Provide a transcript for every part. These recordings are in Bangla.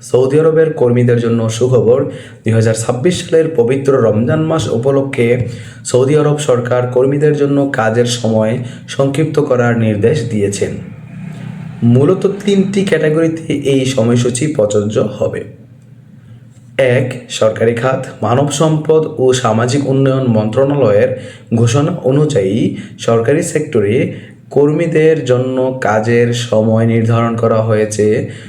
সৌদি আরবের কর্মীদের জন্য সুখবর, দুই হাজার ছাব্বিশ সালের পবিত্র রমজান মাস উপলক্ষে সৌদি আরব সরকার কর্মীদের জন্য কাজের সময় সংক্ষিপ্ত করার নির্দেশ দিয়েছেন। মূলত তিনটি ক্যাটাগরিতে এই সময়সূচি প্রযোজ্য হবে। এক, সরকারি খাত, মানব সম্পদ ও সামাজিক উন্নয়ন মন্ত্রণালয়ের ঘোষণা অনুযায়ী সরকারি সেক্টরে কর্মীদের জন্য কাজের সময় নির্ধারণ করা হয়েছে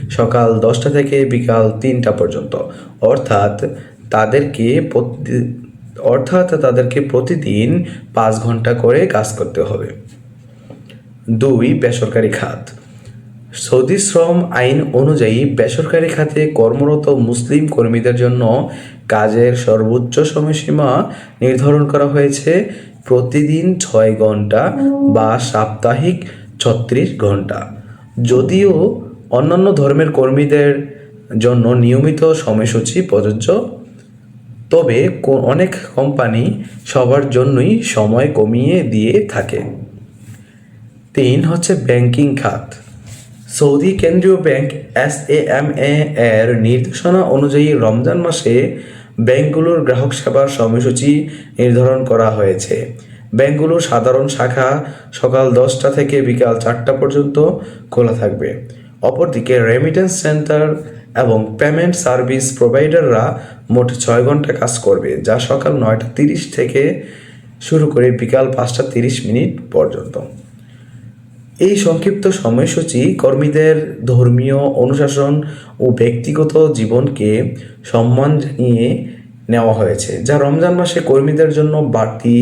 সকাল দশটা থেকে বিকাল তিনটা পর্যন্ত। অর্থাৎ তাদেরকে অর্থাৎ তাদেরকে প্রতিদিন পাঁচ ঘণ্টা করে কাজ করতে হবে। দুই, বেসরকারি খাত। সৌদি শ্রম আইন অনুযায়ী বেসরকারি খাতে কর্মরত মুসলিম কর্মীদের জন্য কাজের সর্বোচ্চ সময়সীমা নির্ধারণ করা হয়েছে প্রতিদিন ছয় ঘণ্টা বা সাপ্তাহিক ছত্রিশ ঘণ্টা। যদিও অন্যান্য ধর্মের কর্মীদের জন্য নিয়মিত সময়সূচি প্রযোজ্য, তবে অনেক কোম্পানি সবার জন্যই সময় কমিয়ে দিয়ে থাকে। তিন হচ্ছে ব্যাংকিং খাত। সৌদি কেন্দ্রীয় bank S A M A এর নির্দেশনা অনুযায়ী রমজান মাসে ব্যাংকগুলোর গ্রাহক সেবার সময়সূচি নির্ধারণ করা হয়েছে। ব্যাংকগুলোর সাধারণ শাখা সকাল দশটা থেকে বিকাল চারটা পর্যন্ত খোলা থাকবে। অপরদিকে রেমিটেন্স সেন্টার এবং পেমেন্ট সার্ভিস প্রোভাইডাররা মোট ছয় ঘণ্টা কাজ করবে, যা সকাল নয়টা তিরিশ থেকে শুরু করে বিকাল পাঁচটা তিরিশ মিনিট পর্যন্ত। এই সংক্ষিপ্ত সময়সূচি কর্মীদের ধর্মীয় অনুশাসন ও ব্যক্তিগত জীবনকে সম্মান জানিয়ে নেওয়া হয়েছে, যা রমজান মাসে কর্মীদের জন্য বাড়তি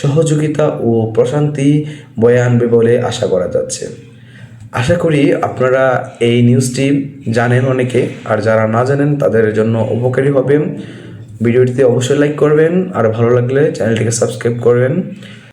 সহযোগিতা ও প্রশান্তি বয়ে আনবে বলে আশা করা যাচ্ছে। আশা করি আপনারা এই নিউজটি জানেন অনেকে, আর যারা না জানেন তাদের জন্য উপকারী হবে। ভিডিওটিতে অবশ্যই লাইক করবেন, আর ভালো লাগলে চ্যানেলটিকে সাবস্ক্রাইব করবেন।